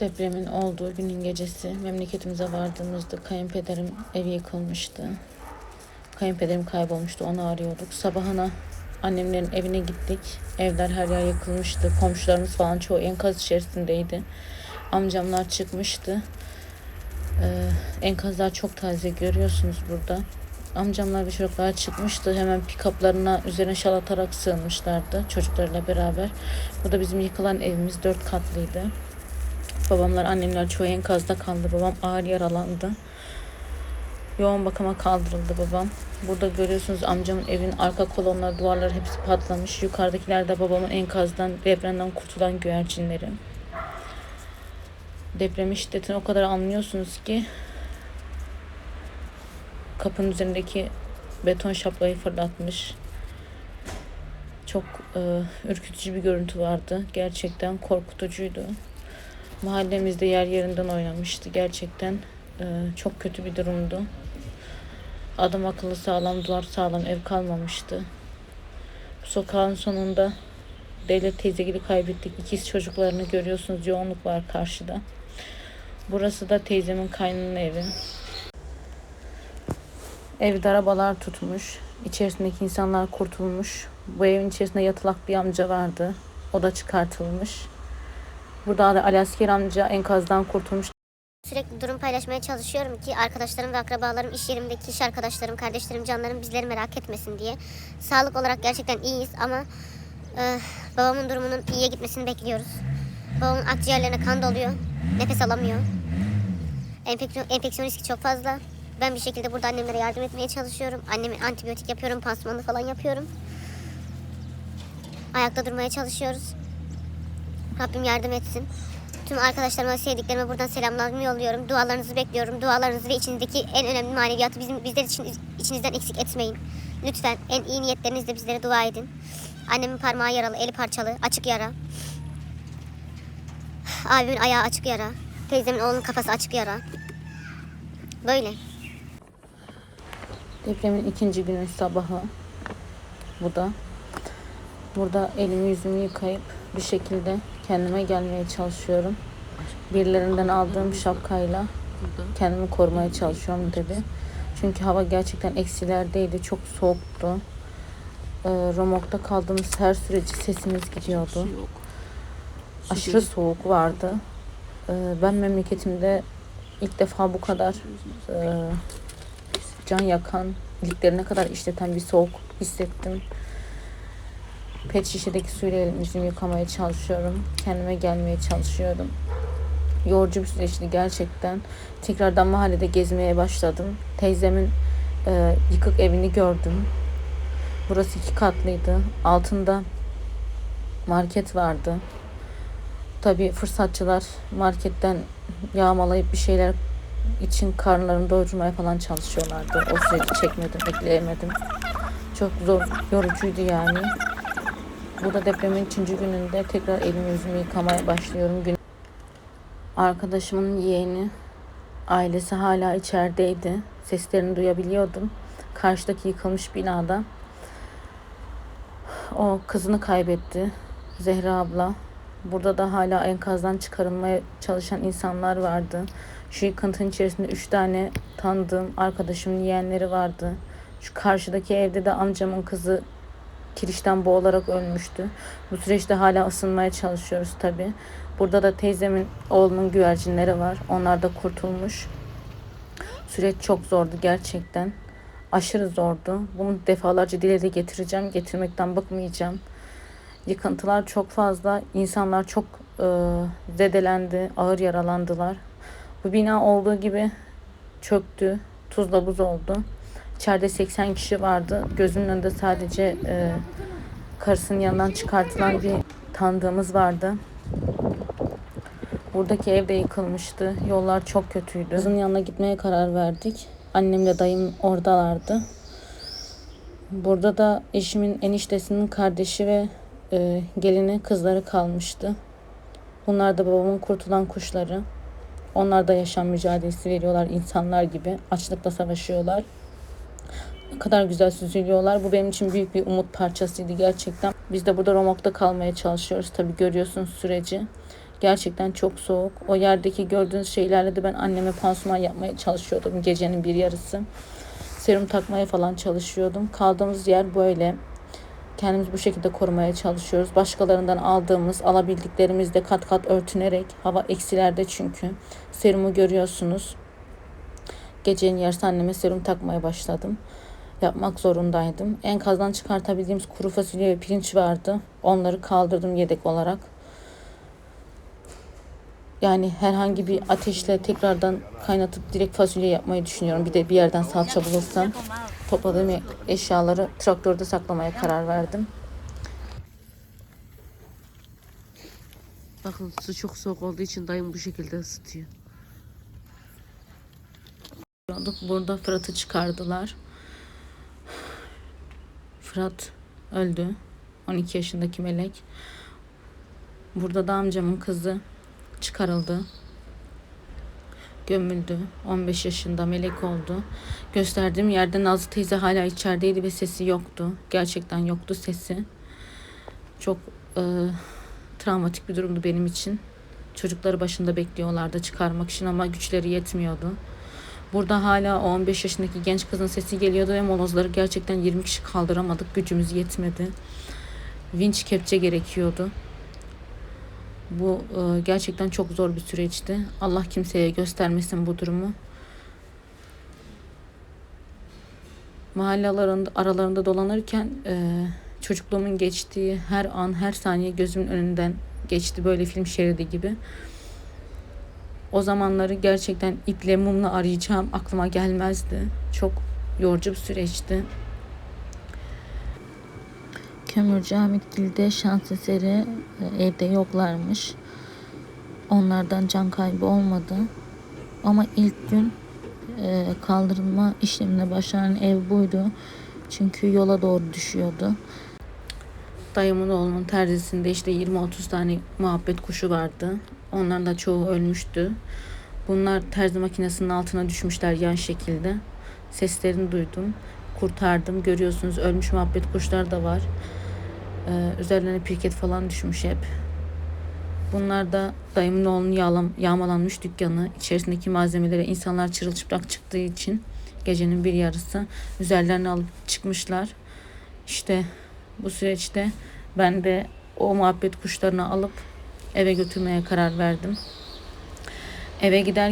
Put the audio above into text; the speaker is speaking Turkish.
Depremin olduğu günün gecesi memleketimize vardığımızda kayınpederim evi yıkılmıştı. Kayınpederim kaybolmuştu onu arıyorduk. Sabahına annemlerin evine gittik. Evler her yer yıkılmıştı. Komşularımız falan çoğu enkaz içerisindeydi. Amcamlar çıkmıştı. Ee, enkazlar çok taze görüyorsunuz burada. Amcamlar ve çocuklar çıkmıştı. Hemen pikaplarına üzerine şal atarak sığınmışlardı çocuklarıyla beraber. Bu da bizim yıkılan evimiz dört katlıydı. Babamlar, annemler çoğu enkazda kaldı. Babam ağır yaralandı. Yoğun bakıma kaldırıldı babam. Burada görüyorsunuz amcamın evin arka kolonları, duvarları hepsi patlamış. Yukarıdakiler de babamın enkazdan, depremden kurtulan güvercinleri. Depremin şiddetini o kadar anlıyorsunuz ki kapının üzerindeki beton şaplayı fırlatmış. Çok e, ürkütücü bir görüntü vardı. Gerçekten korkutucuydu. Mahallemizde yer yerinden oynamıştı. Gerçekten e, çok kötü bir durumdu. Adam akıllı sağlam, duvar sağlam ev kalmamıştı. Bu sokağın sonunda devlet teyzegili kaybettik. İkiz çocuklarını görüyorsunuz. Yoğunluk var karşıda. Burası da teyzemin kaynının evi. Evde arabalar tutmuş. İçerisindeki insanlar kurtulmuş. Bu evin içerisinde yatılak bir amca vardı. O da çıkartılmış. Burada da Ali Asker amca enkazdan kurtulmuş. Sürekli durum paylaşmaya çalışıyorum ki arkadaşlarım ve akrabalarım, iş yerimdeki iş arkadaşlarım, kardeşlerim, canlarım bizleri merak etmesin diye. Sağlık olarak gerçekten iyiyiz ama e, babamın durumunun iyiye gitmesini bekliyoruz. Babamın akciğerlerine kan doluyor, nefes alamıyor. Enfeksiyon, enfeksiyon riski çok fazla. Ben bir şekilde burada annemlere yardım etmeye çalışıyorum. Anneme antibiyotik yapıyorum, pansumanı falan yapıyorum. Ayakta durmaya çalışıyoruz. Rabbim yardım etsin. Tüm arkadaşlarıma, sevdiklerime buradan selamlarımı yolluyorum. Dualarınızı bekliyorum. Dualarınızı ve içinizdeki en önemli maneviyatı bizim bizler için içinizden eksik etmeyin. Lütfen en iyi niyetlerinizle bizlere dua edin. Annemin parmağı yaralı, eli parçalı, açık yara. Abimin ayağı açık yara. Teyzemin oğlunun kafası açık yara. Böyle. Depremin ikinci günün sabahı. Bu da. Burada elimi yüzümü yıkayıp bir şekilde kendime gelmeye çalışıyorum. Birilerinden aldığım şapkayla kendimi korumaya çalışıyorum dedi. Çünkü hava gerçekten eksilerdeydi. Çok soğuktu. Ee, Romok'ta kaldığımız her süreci sesimiz gidiyordu. Aşırı soğuk vardı. Ee, ben memleketimde ilk defa bu kadar e, can yakan, iliklerine kadar işleten bir soğuk hissettim. Pet şişedeki suyla elimi yüzümü yıkamaya çalışıyorum. Kendime gelmeye çalışıyorum. Yorucu bir süreçti gerçekten. Tekrardan mahallede gezmeye başladım. Teyzemin e, yıkık evini gördüm. Burası iki katlıydı. Altında market vardı. Tabii fırsatçılar marketten yağmalayıp bir şeyler için karnlarını doyurmaya falan çalışıyorlardı. O süreci çekmedim, bekleyemedim. Çok zor, yorucuydu yani. Burada depremin üçüncü gününde tekrar elimi yüzümü yıkamaya başlıyorum. Gün Arkadaşımın yeğeni, ailesi hala içerideydi. Seslerini duyabiliyordum. Karşıdaki yıkılmış binada. O kızını kaybetti. Zehra abla. Burada da hala enkazdan çıkarılmaya çalışan insanlar vardı. Şu yıkıntının içerisinde üç tane tanıdığım arkadaşımın yeğenleri vardı. Şu karşıdaki evde de amcamın kızı kirişten boğularak ölmüştü. Bu süreçte hala ısınmaya çalışıyoruz tabi. Burada da teyzemin oğlunun güvercinleri var. Onlar da kurtulmuş. Süreç çok zordu gerçekten. Aşırı zordu. Bunu defalarca dile de getireceğim. Getirmekten bıkmayacağım. Yıkıntılar çok fazla. İnsanlar çok e, zedelendi. Ağır yaralandılar. Bu bina olduğu gibi çöktü. Tuzla buz oldu. İçeride 80 kişi vardı. Gözümün önünde sadece e, karısının yanından çıkartılan bir tanıdığımız vardı. Buradaki ev de yıkılmıştı. Yollar çok kötüydü. Kızın yanına gitmeye karar verdik. Annemle dayım oradalardı. Burada da eşimin eniştesinin kardeşi ve e, gelini kızları kalmıştı. Bunlar da babamın kurtulan kuşları. Onlar da yaşam mücadelesi veriyorlar insanlar gibi. Açlıkla savaşıyorlar. Ne kadar güzel süzülüyorlar. Bu benim için büyük bir umut parçasıydı gerçekten. Biz de burada Romok'ta kalmaya çalışıyoruz. Tabii görüyorsunuz süreci. Gerçekten çok soğuk. O yerdeki gördüğünüz şeylerle de ben anneme pansuman yapmaya çalışıyordum gecenin bir yarısı. Serum takmaya falan çalışıyordum. Kaldığımız yer böyle. Kendimizi bu şekilde korumaya çalışıyoruz. Başkalarından aldığımız, alabildiklerimizle kat kat örtünerek, hava eksilerde çünkü. Serumu görüyorsunuz. Gecenin yarısı anneme serum takmaya başladım. Yapmak zorundaydım. Enkazdan çıkartabildiğimiz kuru fasulye ve pirinç vardı. Onları kaldırdım yedek olarak. Yani herhangi bir ateşle tekrardan kaynatıp direkt fasulye yapmayı düşünüyorum. Bir de bir yerden salça bulursam topladığım eşyaları traktörde saklamaya karar verdim. Bakın su çok soğuk olduğu için dayım bu şekilde ısıtıyor. Burada Fırat'ı çıkardılar. Fırat öldü. 12 yaşındaki melek. Burada da amcamın kızı çıkarıldı. Gömüldü. 15 yaşında melek oldu. Gösterdiğim yerde Nazlı teyze hala içerideydi ve sesi yoktu. Gerçekten yoktu sesi. Çok e, travmatik bir durumdu benim için. Çocukları başında bekliyorlardı çıkarmak için ama güçleri yetmiyordu. Burada hala o 15 yaşındaki genç kızın sesi geliyordu ve molozları gerçekten 20 kişi kaldıramadık. Gücümüz yetmedi. Vinç kepçe gerekiyordu. Bu e, gerçekten çok zor bir süreçti. Allah kimseye göstermesin bu durumu. Mahalle aralarında, aralarında dolanırken e, çocukluğumun geçtiği her an, her saniye gözümün önünden geçti. Böyle film şeridi gibi. O zamanları gerçekten iple mumla arayacağım aklıma gelmezdi. Çok yorucu bir süreçti. Kömürcü Hamit Gil'de şans eseri e, evde yoklarmış. Onlardan can kaybı olmadı. Ama ilk gün e, kaldırılma işlemine başlayan ev buydu. Çünkü yola doğru düşüyordu. Dayımın oğlunun terzisinde işte 20-30 tane muhabbet kuşu vardı. Onların da çoğu ölmüştü. Bunlar terzi makinesinin altına düşmüşler yan şekilde. Seslerini duydum. Kurtardım. Görüyorsunuz ölmüş muhabbet kuşlar da var. Ee, üzerlerine pirket falan düşmüş hep. Bunlar da dayımın oğlunun yağlam, yağmalanmış dükkanı. İçerisindeki malzemelere insanlar çırılçıplak çıktığı için gecenin bir yarısı üzerlerine alıp çıkmışlar. İşte bu süreçte ben de o muhabbet kuşlarını alıp eve götürmeye karar verdim. Eve gider